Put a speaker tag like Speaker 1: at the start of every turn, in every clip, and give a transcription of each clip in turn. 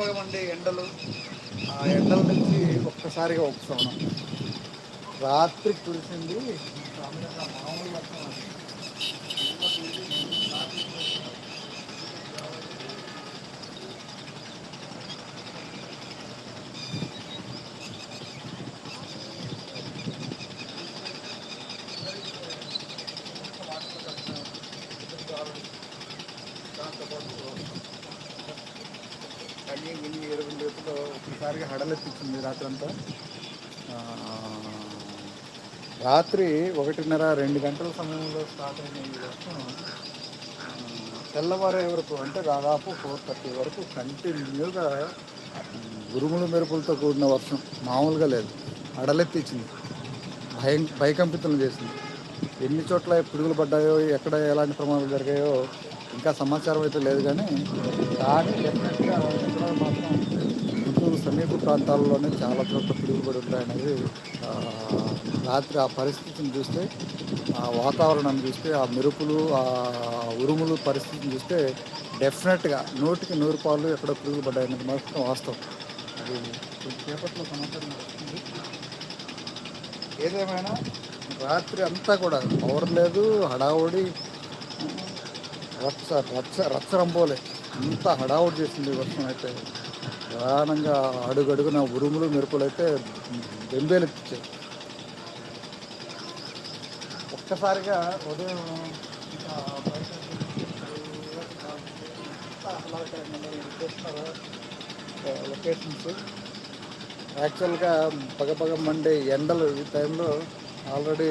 Speaker 1: పగపగమండే ఎండలు. ఆ ఎండల నుంచి ఒక్కసారిగా ఉపశమనం. రాత్రి కురిసింది మామూలు వర్షం అది. కన్నీ గిన్ని ఇరవై ఒక్కసారిగా హడలెత్తించింది రాత్రి అంతా రాత్రి ఒకటిన్నర రెండు గంటల సమయంలో స్టార్ట్ అయిన ఈ వర్షం తెల్లవారే వరకు అంటే దాదాపు ఫోర్ థర్టీ వరకు కంటిన్యూగా ఉరుములు మెరుపులతో కూడిన వర్షం మామూలుగా లేదు. హడలెత్తించింది. భయం భయకంపితం చేసింది. ఎన్ని చోట్ల పిడుగులు పడ్డాయో ఎక్కడ ఎలాంటి ప్రమాదాలు జరిగాయో ఇంకా సమాచారం అయితే లేదు కానీ కానీ డెఫినెట్గా ఎక్కడ మాత్రం సమీప ప్రాంతాల్లోనే చాలా చోట్ల పిడుగుబడి ఉంటాయనేది రాత్రి ఆ పరిస్థితిని చూస్తే ఆ వాతావరణం చూస్తే ఆ మెరుపులు ఆ ఉరుములు పరిస్థితిని చూస్తే డెఫినెట్గా నూటికి నూరు పాలు ఎక్కడో పిడుగులు పడ్డాయనేది మాత్రం వాస్తవం. అది కొద్దిసేపట్లో సమాచారం ఏదేమైనా రాత్రి అంతా కూడా పవర్ లేదు హడావుడి రచ్చ రచ్చ రచ్చరంపోలే అంత హడావుడి చేసింది వర్షం అయితే. ప్రధానంగా అడుగడుగున ఉరుములు మెరుపులు అయితే బెంబేలెత్తిచ్చాయి ఒక్కసారిగా ఉదయం లొకేషన్స్. యాక్చువల్గా పగపగ మండే ఎండలు ఈ టైంలో ఆల్రెడీ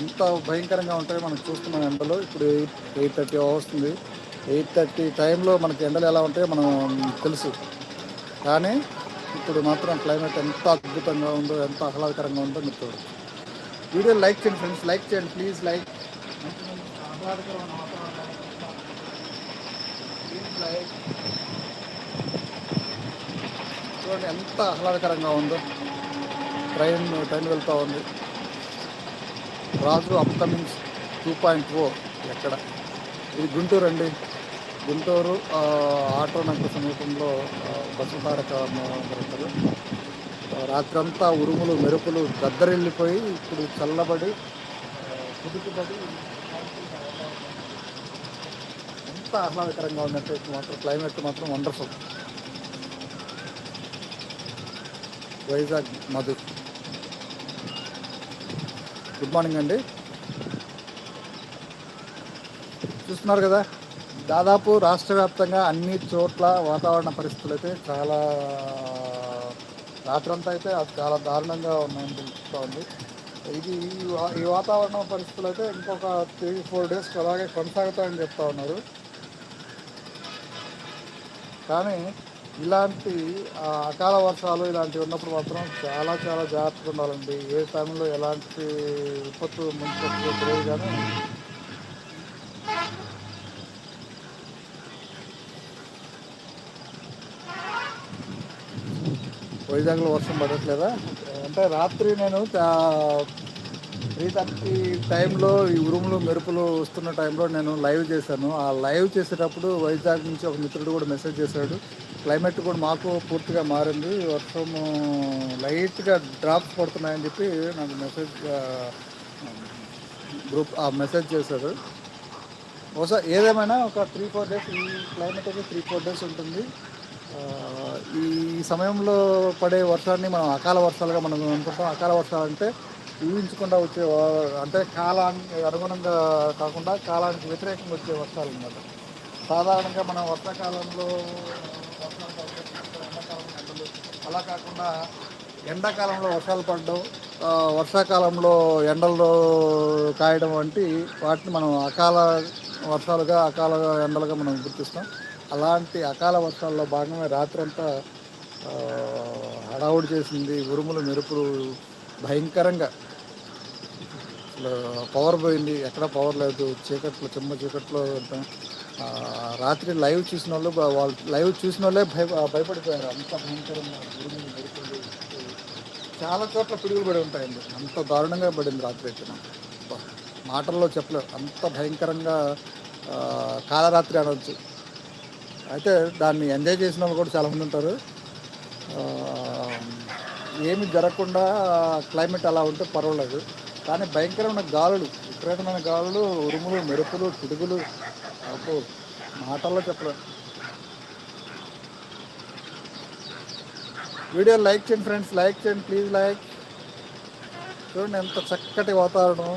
Speaker 1: ఎంత భయంకరంగా ఉంటాయో మనం చూస్తున్నాం ఎండలు. ఇప్పుడు ఎయిట్ ఎయిట్ థర్టీ వస్తుంది ఎయిట్ థర్టీ టైంలో మనకి ఎండలు ఎలా ఉంటాయో మనం తెలుసు. కానీ ఇప్పుడు మాత్రం క్లైమేట్ ఎంత అద్భుతంగా ఉందో ఎంత ఆహ్లాదకరంగా ఉందో మీరు చూడండి వీడియో లైక్ చేయండి ఫ్రెండ్స్ లైక్ చేయండి ప్లీజ్ లైక్. ప్లీజ్ లైక్ చూడండి ఎంత ఆహ్లాదకరంగా ఉందో. ట్రైన్ ట్రైన్ వెళ్తూ ఉంది. Raju upcomings two point O ఎక్కడ? ఇది గుంటూరు అండి గుంటూరు ఆటో నగర సమీపంలో ఆ, బస్సు రాత్రంతా ఉరుములు మెరుపులు దద్దరిల్లిపోయి ఇప్పుడు చల్లబడి కుదుకుబడి ఎంత ఆహ్లాదకరంగా ఉన్నట్టు మాత్రం క్లైమేట్ మాత్రం wonderful. Vizag Madhu. Good morning అండి. చూస్తున్నారు కదా? దాదాపు రాష్ట్ర వ్యాప్తంగా అన్ని చోట్ల వాతావరణ పరిస్థితులు అయితే చాలా రాత్రంతా అయితే అది చాలా దారుణంగా ఉన్నాయని తెలుస్తూ ఉంది ఇది ఈ ఈ వాతావరణ పరిస్థితులు అయితే ఇంకొక త్రీ ఫోర్ డేస్ అలాగే కొనసాగుతాయని చెప్తా ఉన్నారు. కానీ ఇలాంటి అకాల వర్షాలు ఇలాంటివి ఉన్నప్పుడు మాత్రం చాలా చాలా జాగ్రత్తగా ఉండాలండి. ఏ టైంలో ఎలాంటి విపత్తు ముందు తెలియదు కానీ వైజాగ్లో వర్షం పడట్లేదా? అంటే రాత్రి నేను త్రీ థర్టీ టైంలో ఈ ఉరుములు మెరుపులు వస్తున్న టైంలో నేను లైవ్ చేశాను. ఆ లైవ్ చేసేటప్పుడు వైజాగ్ నుంచి ఒక మిత్రుడు కూడా మెసేజ్ చేశాడు. క్లైమేట్ కూడా మాకు పూర్తిగా మారింది. వర్షం లైట్గా డ్రాప్స్ పడుతున్నాయని చెప్పి నాకు మెసేజ్ గ్రూప్ ఆ మెసేజ్ చేశాడు. బహుశా ఏదేమైనా ఒక త్రీ ఫోర్ డేస్ ఈ క్లైమేట్ అయితే త్రీ ఫోర్ డేస్ ఉంటుంది. ఈ సమయంలో పడే వర్షాన్ని మనం అకాల వర్షాలుగా మనం అనుకుంటాం. అకాల వర్షాలు అంటే ఊహించకుండా వచ్చే అంటే కాలానికి అనుగుణంగా కాకుండా కాలానికి వ్యతిరేకంగా వచ్చే వర్షాలు అన్నమాట. సాధారణంగా మనం వర్షాకాలంలో వర్షాలు ఎండాకాలంలో అలా కాకుండా ఎండాకాలంలో వర్షాలు పడడం వర్షాకాలంలో ఎండల్లో కాయడం వంటి వాటిని మనం అకాల వర్షాలుగా అకాల ఎండలుగా మనం గుర్తిస్తాం. అలాంటి అకాల వర్షాల్లో భాగంగా రాత్రంతా హడావుడి చేసింది ఉరుములు మెరుపులు భయంకరంగా. పవర్ పోయింది ఎక్కడ పవర్ లేదు చీకట్లో చిమ్మ చీకట్లో రాత్రి లైవ్ చూసిన వాళ్ళు వాళ్ళు లైవ్ చూసిన వాళ్ళే భయ భయపడిపోయారు. అంత భయంకరంగా ఉరుములు మెరుపులు చాలా చోట్ల పిడుగులు పడి ఉంటాయండి. అంత దారుణంగా పడింది రాత్రి అయితే. మాటల్లో చెప్పలేదు అంత భయంకరంగా కాలరాత్రి అనవచ్చు అయితే దాన్ని ఎంజాయ్ చేసిన వాళ్ళు కూడా చాలామంది ఉంటారు. ఏమి జరగకుండా క్లైమేట్ అలా ఉంటే పర్వాలేదు. కానీ భయంకరమైన గాలులు విపరీతమైన గాలులు ఉరుములు మెరుపులు పిడుగులు అబ్బో మాటల్లో చెప్పలేదు వీడియో లైక్ చేయండి ఫ్రెండ్స్ లైక్ చేయండి ప్లీజ్ లైక్. చూడండి ఎంత చక్కటి వాతావరణం.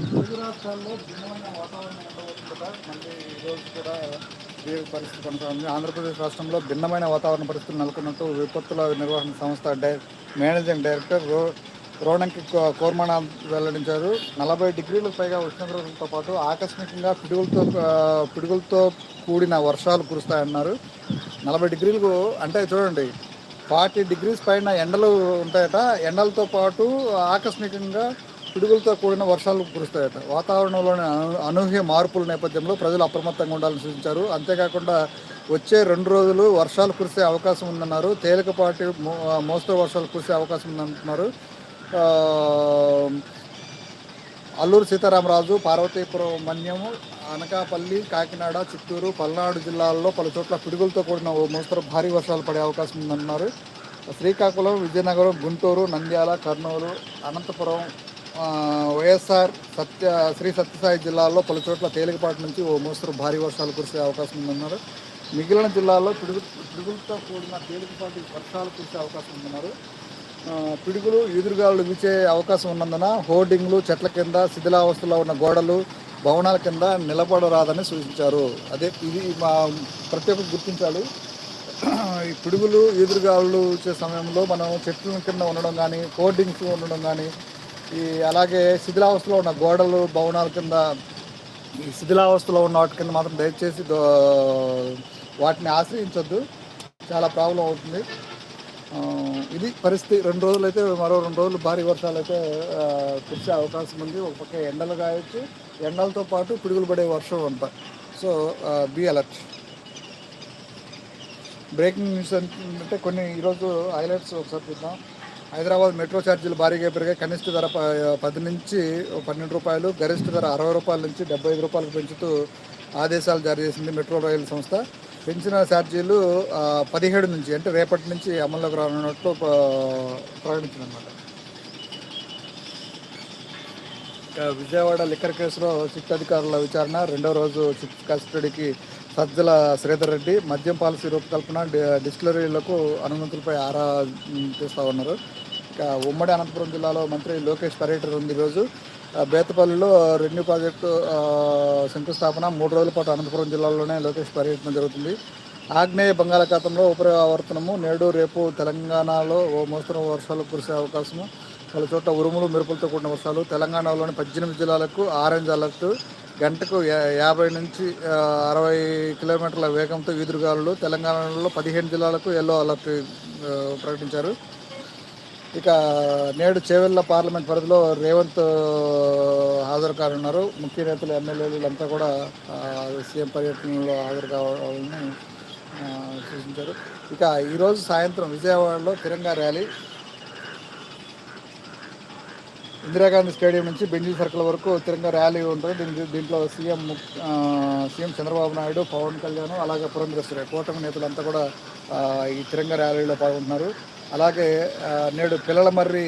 Speaker 1: రాష్ట్రాల్లో భిన్నమైన వాతావరణం ఉండబోతుందా మళ్ళీ ఈరోజు కూడా ఇదే పరిస్థితి కొనసాగుతుంది ఆంధ్రప్రదేశ్ రాష్ట్రంలో భిన్నమైన వాతావరణ పరిస్థితులు నెలకొన్నట్టు విపత్తుల నిర్వహణ సంస్థ డై మేనేజింగ్ డైరెక్టర్ రో రోణంకి కోర్మాణ వెల్లడించారు. నలభై డిగ్రీలకు పైగా ఉష్ణోగ్రతలతో పాటు ఆకస్మికంగా పిడుగులతో పిడుగులతో కూడిన వర్షాలు కురుస్తాయన్నారు. నలభై డిగ్రీలకు అంటే చూడండి ఫార్టీ డిగ్రీస్ పైన ఎండలు ఉంటాయట. ఎండలతో పాటు ఆకస్మికంగా పిడుగులతో కూడిన వర్షాలు కురుస్తాయట. వాతావరణంలోని అనూహ్య మార్పుల నేపథ్యంలో ప్రజలు అప్రమత్తంగా ఉండాలని సూచించారు. అంతేకాకుండా వచ్చే రెండు రోజులు వర్షాలు కురిసే అవకాశం ఉందన్నారు. తేలికపాటి మోస్తరు వర్షాలు కురిసే అవకాశం ఉందంటున్నారు అల్లూరు సీతారామరాజు పార్వతీపురం మన్యము అనకాపల్లి కాకినాడ చిత్తూరు పల్నాడు జిల్లాల్లో పలు చోట్ల పిడుగులతో కూడిన ఓ మోస్తరు భారీ వర్షాలు పడే అవకాశం ఉందన్నారు. శ్రీకాకుళం విజయనగరం గుంటూరు నంద్యాల కర్నూలు అనంతపురం వైఎస్ఆర్ సత్య శ్రీ సత్యసాయి జిల్లాలో పలు చోట్ల తేలికపాటి నుంచి ఓ మోస్తరు భారీ వర్షాలు కురిసే అవకాశం ఉందన్నారు. మిగిలిన జిల్లాల్లో పిడుగు పిడుగులతో కూడిన తేలికపాటి వర్షాలు కురిసే అవకాశం ఉందన్నారు. పిడుగులు ఎదురుగాలు వీచే అవకాశం ఉన్నందున హోర్డింగ్లు చెట్ల కింద శిథిలావస్థలో ఉన్న గోడలు భవనాల కింద నిలబడరాదని సూచించారు. అదే ఇది మా ప్రతి ఒక్కరు గుర్తించాలి. ఈ పిడుగులు ఈదురుగాలు వచ్చే సమయంలో మనం చెట్ల కింద ఉండడం కానీ హోర్డింగ్స్ ఉండడం కానీ ఈ అలాగే శిథిలావస్థలో ఉన్న గోడలు భవనాల కింద ఈ శిథిలావస్థలో ఉన్న వాటి కింద మాత్రం దయచేసి వాటిని ఆశ్రయించొద్దు. చాలా ప్రాబ్లం అవుతుంది. ఇది పరిస్థితి. రెండు రోజులు అయితే మరో రెండు రోజులు భారీ వర్షాలు అయితే కురిసే అవకాశం ఉంది. ఒక పక్క ఎండలు కాయొచ్చు ఎండలతో పాటు పిడుగులు పడే వర్షం అంట so be alert. Breaking news అంటే కొన్ని ఈరోజు హైలైట్స్ ఒకసారి చూద్దాం. హైదరాబాద్ మెట్రో ఛార్జీలు భారీగా పెరిగాయి. కనిష్ట ధర ప- పది నుంచి పన్నెండు రూపాయలు గరిష్ట ధర అరవై రూపాయల నుంచి డెబ్బై ఐదు రూపాయలు పెంచుతూ ఆదేశాలు జారీ చేసింది మెట్రో రైలు సంస్థ. పెంచిన ఛార్జీలు పదిహేడు నుంచి అంటే రేపటి నుంచి అమల్లోకి రానున్నట్లు ప్రకటించిందన్నమాట. విజయవాడ లిక్కర్ కేసులో సిట్ అధికారుల విచారణ. రెండో రోజు సిట్ కస్టడీకి సజ్జల శ్రీధర్ రెడ్డి మద్యం పాలసీ రూపకల్పన డిస్టిలరీలకు అనుమతులపై ఆరా తీస్తూ తీస్తా ఉన్నారు. ఇక ఉమ్మడి అనంతపురం జిల్లాలో మంత్రి లోకేష్ పర్యటన ఉంది ఈరోజు బేతపల్లిలో రెన్యూ ప్రాజెక్టు శంకుస్థాపన మూడు రోజుల పాటు అనంతపురం జిల్లాలోనే లోకేష్ పర్యటన జరుగుతుంది. ఆగ్నేయ బంగాళాఖాతంలో ఉపరివర్తనము నేడు రేపు తెలంగాణలో ఓ మోస్తరు వర్షాలు కురిసే అవకాశము. పలు చోట్ల ఉరుములు మెరుపులతో కూడిన వర్షాలు. తెలంగాణలోని పద్దెనిమిది జిల్లాలకు ఆరెంజ్ అలర్ట్. గంటకు యాభై నుంచి అరవై కిలోమీటర్ల వేగంతో ఈదురుగాలులు తెలంగాణలో పదిహేను జిల్లాలకు ఎల్లో అలర్ట్ ప్రకటించారు. ఇక నేడు చేవెళ్ళ పార్లమెంట్ పరిధిలో రేవంత్ హాజరు కానున్నారు ముఖ్య నేతలు ఎమ్మెల్యేలు అంతా కూడా సీఎం పర్యటనలో హాజరు కావాలని సూచించారు. ఇక ఈరోజు సాయంత్రం విజయవాడలో తిరంగా ర్యాలీ. ఇందిరాగాంధీ స్టేడియం నుంచి బెంజీ సర్కిల్ వరకు తిరంగా ర్యాలీ ఉంటుంది. దీని దీంట్లో సీఎం సీఎం చంద్రబాబు నాయుడు పవన్ కళ్యాణ్ అలాగే పురంధరేశ్వరి కూటమి నేతలంతా కూడా ఈ తిరంగా ర్యాలీలో పాల్గొంటున్నారు. అలాగే నేడు పిల్లల మర్రి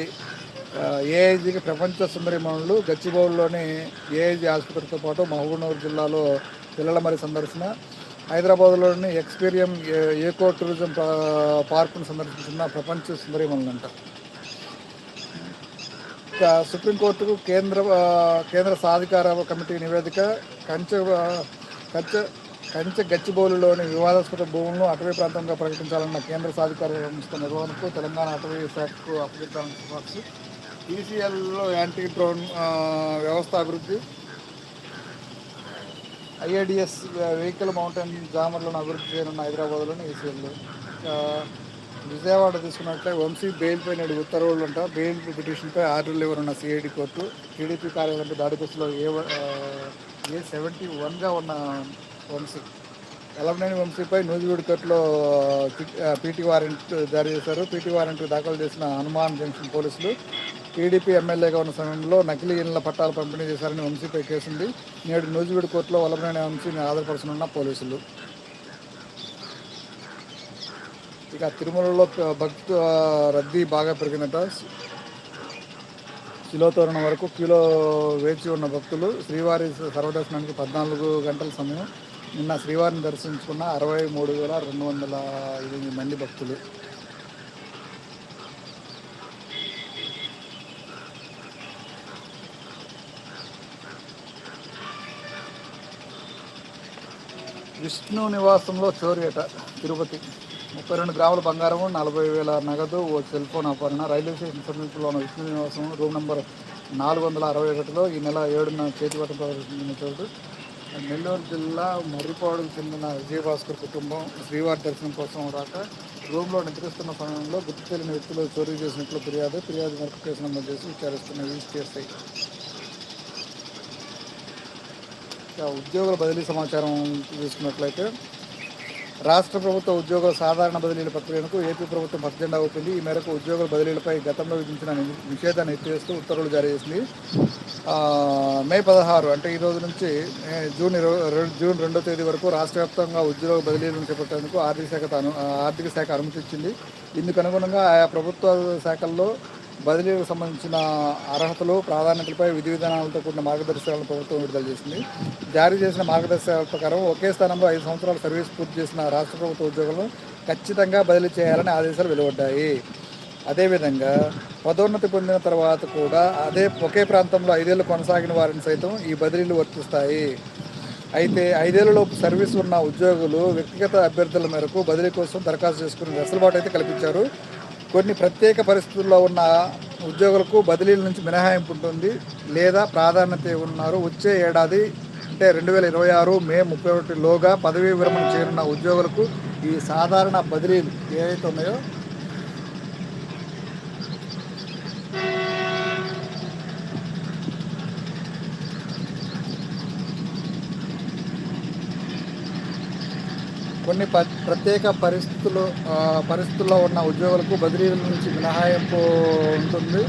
Speaker 1: ఏఐజీకి ప్రపంచ సుందరిమణులు గచ్చిబౌలిలోని ఏఐజీ ఆసుపత్రితో పాటు మహబూబ్నగర్ జిల్లాలో పిల్లల మర్రి సందర్శన హైదరాబాద్లోని ఎక్స్పీరియం ఏకో టూరిజం పార్కును సందర్శించిన ప్రపంచ సుందరిమణులు అంట సుప్రీంకోర్టుకు కేంద్ర కేంద్ర సాధికార కమిటీ నివేదిక కంచె కంచె కంచె గచ్చిబౌలిలోని వివాదాస్పద భూములను అటవీ ప్రాంతంగా ప్రకటించాలన్న కేంద్ర సాధికార సంస్థ నిర్వహణకు తెలంగాణ అటవీ శాఖకు అప్పగించాలని సిఫార్సు. ఈసీఎల్లో యాంటీ డ్రోన్ వ్యవస్థ అభివృద్ధి. ఐఏడిఎస్ వెహికల్ మౌంటైన్ జామర్లను అభివృద్ధి చేయనున్న హైదరాబాద్లోని ఈసీఎల్లో. విజయవాడ తీసుకున్నట్లే వంశీ బెయిల్పై నేడు ఉత్తర్వులు ఉంటా బెయిల్ పిటిషన్పై ఆర్డర్లు ఇవ్వనున్న సిఐడి కోర్టు టీడీపీ కార్యాలయంపై దాడి కేసులో ఏ ఏ సెవెంటీ వన్గా ఉన్న వంశీ ఎలమనేని వంశీపై నూజివీడు కోర్టులో పీటీ వారెంట్ జారీ చేశారు. పీటీ వారెంట్ దాఖలు చేసిన హనుమాన్ జంక్షన్ పోలీసులు టీడీపీ ఎమ్మెల్యేగా ఉన్న సమయంలో నకిలీ ఇళ్ళ పట్టాలు పంపిణీ చేశారని వంశీపై కేసుంది. నేడు నూజివీడు కోర్టులో వలమనేని వంశీని ఆధారపరచనున్న పోలీసులు. ఇక తిరుమలలో భక్తు రద్దీ బాగా పెరిగినట. శిలోతోరణం వరకు కిలో వేచి ఉన్న భక్తులు శ్రీవారి సర్వదర్శనానికి పద్నాలుగు గంటల సమయం నిన్న శ్రీవారిని దర్శించుకున్న అరవై మూడు వేల రెండు వందల ఎనిమిది మంది భక్తులు. విష్ణు నివాసంలో చోరియట తిరుపతి. ముప్పై రెండు గ్రాముల బంగారము నలభై వేల నగదు ఓ సెల్ ఫోన్ అపహరణ రైల్వే స్టేషన్ సమీపంలో ఉన్న విష్ణు నివాసం రూమ్ నెంబర్ నాలుగు వందల అరవై ఒకటిలో ఈ నెల ఏడున చేతిపట్టం ప్రదర్శించిన చోటు. నెల్లూరు జిల్లా మర్రిపాడుకు చెందిన విజయభాస్కర్ కుటుంబం శ్రీవారి దర్శనం కోసం రాక రూమ్లో నిద్రిస్తున్న సమయంలో గుర్తు తెలియని వ్యక్తులు చోరీ చేసినట్లు ఫిర్యాదు ఫిర్యాదు మేరకు కేసు నమోదు చేసి విచారిస్తున్న ఈసీఎస్ఐ ఉద్యోగుల బదిలీ సమాచారం తీసుకున్నట్లయితే రాష్ట్ర ప్రభుత్వ ఉద్యోగుల సాధారణ బదిలీల ప్రక్రియకు ఏపీ ప్రభుత్వం పచ్చజెండా ఊపింది. ఈ మేరకు ఉద్యోగుల బదిలీలపై గతంలో విధించిన నిషేధాన్ని ఎత్తివేస్తూ ఉత్తర్వులు జారీ చేసింది. మే పదహారు అంటే ఈ రోజు నుంచి జూన్ ఇరవై జూన్ రెండో తేదీ వరకు రాష్ట్ర వ్యాప్తంగా ఉద్యోగ బదిలీలను చేపట్టేందుకు ఆర్థిక శాఖ ఆర్థిక శాఖ అనుమతి ఇచ్చింది. ఇందుకు అనుగుణంగా ఆయా ప్రభుత్వ శాఖల్లో బదిలీలకు సంబంధించిన అర్హతలు ప్రాధాన్యతలపై విధి విధానాలతో కూడిన మార్గదర్శకాలను ప్రభుత్వం విడుదల చేసింది. జారీ చేసిన మార్గదర్శకాల ప్రకారం ఒకే స్థానంలో ఐదు సంవత్సరాల సర్వీస్ పూర్తి చేసిన రాష్ట్ర ప్రభుత్వ ఉద్యోగులను ఖచ్చితంగా బదిలీ చేయాలని ఆదేశాలు వెలువడ్డాయి. అదేవిధంగా పదోన్నతి పొందిన తర్వాత కూడా అదే ఒకే ప్రాంతంలో ఐదేళ్ళు కొనసాగిన వారిని సైతం ఈ బదిలీలు వర్తిస్తాయి. అయితే ఐదేళ్ళలోపు సర్వీస్ ఉన్న ఉద్యోగులు వ్యక్తిగత అభ్యర్థుల మేరకు బదిలీ కోసం దరఖాస్తు చేసుకునే వెసులుబాటు అయితే కల్పించారు. కొన్ని ప్రత్యేక పరిస్థితుల్లో ఉన్న ఉద్యోగులకు బదిలీల నుంచి మినహాయింపు ఉంటుంది లేదా ప్రాధాన్యత ఉన్నారు వచ్చే ఏడాది అంటే రెండు వేల ఇరవై ఆరు మే ముప్పై ఒకటిలోగా పదవీ విరమణ చేరిన ఉద్యోగులకు ఈ సాధారణ బదిలీలు ఏవైతే ఉన్నాయో కొన్ని ప్రత్యేక పరిస్థితులు పరిస్థితుల్లో ఉన్న ఉద్యోగులకు బదిలీల నుంచి మినహాయింపు ఉంటుంది.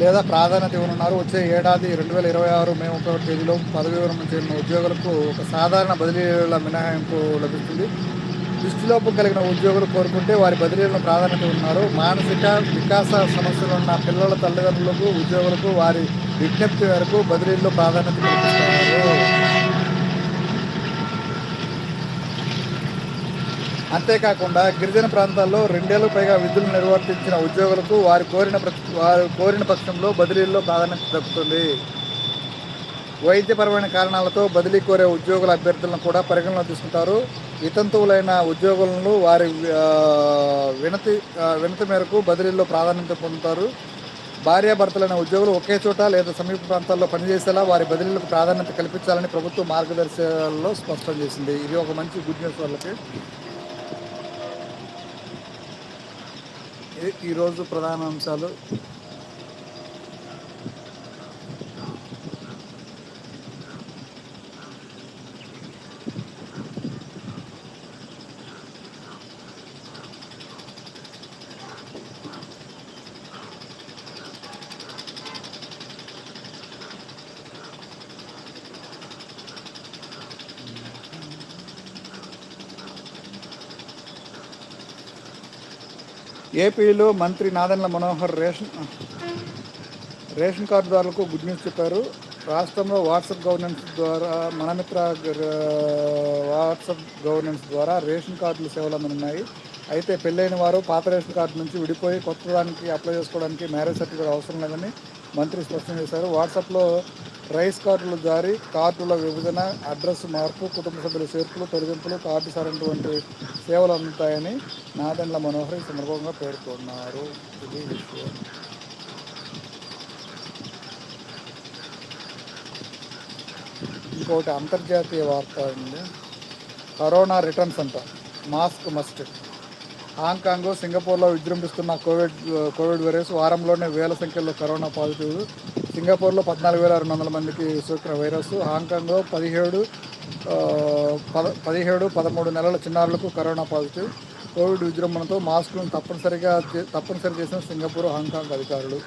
Speaker 1: లేదా ప్రాధాన్యత ఇవ్వనున్నారు. వచ్చే ఏడాది రెండు వేల ఇరవై ఆరు మే ముప్పై తేదీలో పదవి విరమణ చేరిన ఉద్యోగులకు ఒక సాధారణ బదిలీల మినహాయింపు లభిస్తుంది. దృష్టిలోపు కలిగిన ఉద్యోగులు కోరుకుంటే వారి బదిలీలను ప్రాధాన్యత ఉన్నారు మానసిక వికాస సమస్యలు ఉన్న పిల్లల తల్లిదండ్రులకు ఉద్యోగులకు వారి విజ్ఞప్తి మేరకు బదిలీల్లో ప్రాధాన్యత కల్పిస్తున్నారు. అంతేకాకుండా గిరిజన ప్రాంతాల్లో రెండేళ్ళకు పైగా విధులు నిర్వర్తించిన ఉద్యోగులకు వారు కోరిన వారు కోరిన పక్షంలో బదిలీల్లో ప్రాధాన్యత దక్కుతుంది. వైద్యపరమైన కారణాలతో బదిలీ కోరే ఉద్యోగుల అభ్యర్థులను కూడా పరిగణలో తీసుకుంటారు. వితంతువులైన ఉద్యోగులను వారి వినతి వినతి మేరకు బదిలీల్లో ప్రాధాన్యత పొందుతారు. భార్యాభర్తలైన ఉద్యోగులు ఒకే చోట లేదా సమీప ప్రాంతాల్లో పనిచేసేలా వారి బదిలీలకు ప్రాధాన్యత కల్పించాలని ప్రభుత్వం మార్గదర్శకాలలో స్పష్టం చేసింది. ఇది ఒక మంచి గుడ్ న్యూస్ వాళ్ళకి. ఈరోజు ప్రధాన అంశాలు ఏపీలో మంత్రి నాదన్ల మనోహర్ రేషన్ రేషన్ కార్డుదారులకు గుడ్ న్యూస్ చెప్పారు. రాష్ట్రంలో వాట్సాప్ గవర్నెన్స్ ద్వారా మనమిత్ర వాట్సాప్ గవర్నెన్స్ ద్వారా రేషన్ కార్డుల సేవలు అందనున్నాయి. అయితే పెళ్ళైన వారు పాత రేషన్ కార్డు నుంచి విడిపోయి కొత్త దానికి అప్లై చేసుకోవడానికి మ్యారేజ్ సర్టిఫికేట్ అవసరం లేదని మంత్రి స్పష్టం చేశారు. వాట్సాప్లో రైస్ కార్డులు జారీ కార్డుల విభజన అడ్రస్ మార్పు కుటుంబ సభ్యుల చేర్పులు తొలగింపులు కార్డు సరెండర్ వంటి సేవలు అందుతాయని నాదండ్ల మనోహర్ ఈ సందర్భంగా పేర్కొన్నారు. ఇది విషయం. ఇంకోటి అంతర్జాతీయ వార్త అండి. కరోనా రిటర్న్స్ అంట. Mask must. హాంకాంగ్ సింగపూర్లో విజృంభిస్తున్న కోవిడ్ కోవిడ్ వైరస్ వారంలోనే వేల సంఖ్యలో కరోనా పాజిటివ్. సింగపూర్లో పద్నాలుగు వేల రెండు వందల మందికి సోకిన వైరస్. హాంకాంగ్లో పదిహేడు పద పదిహేడు పదమూడు నెలల చిన్నారులకు కరోనా పాజిటివ్. కోవిడ్ విజృంభణతో మాస్కులను తప్పనిసరిగా తప్పనిసరి చేసిన సింగపూర్ హాంకాంగ్ అధికారులు.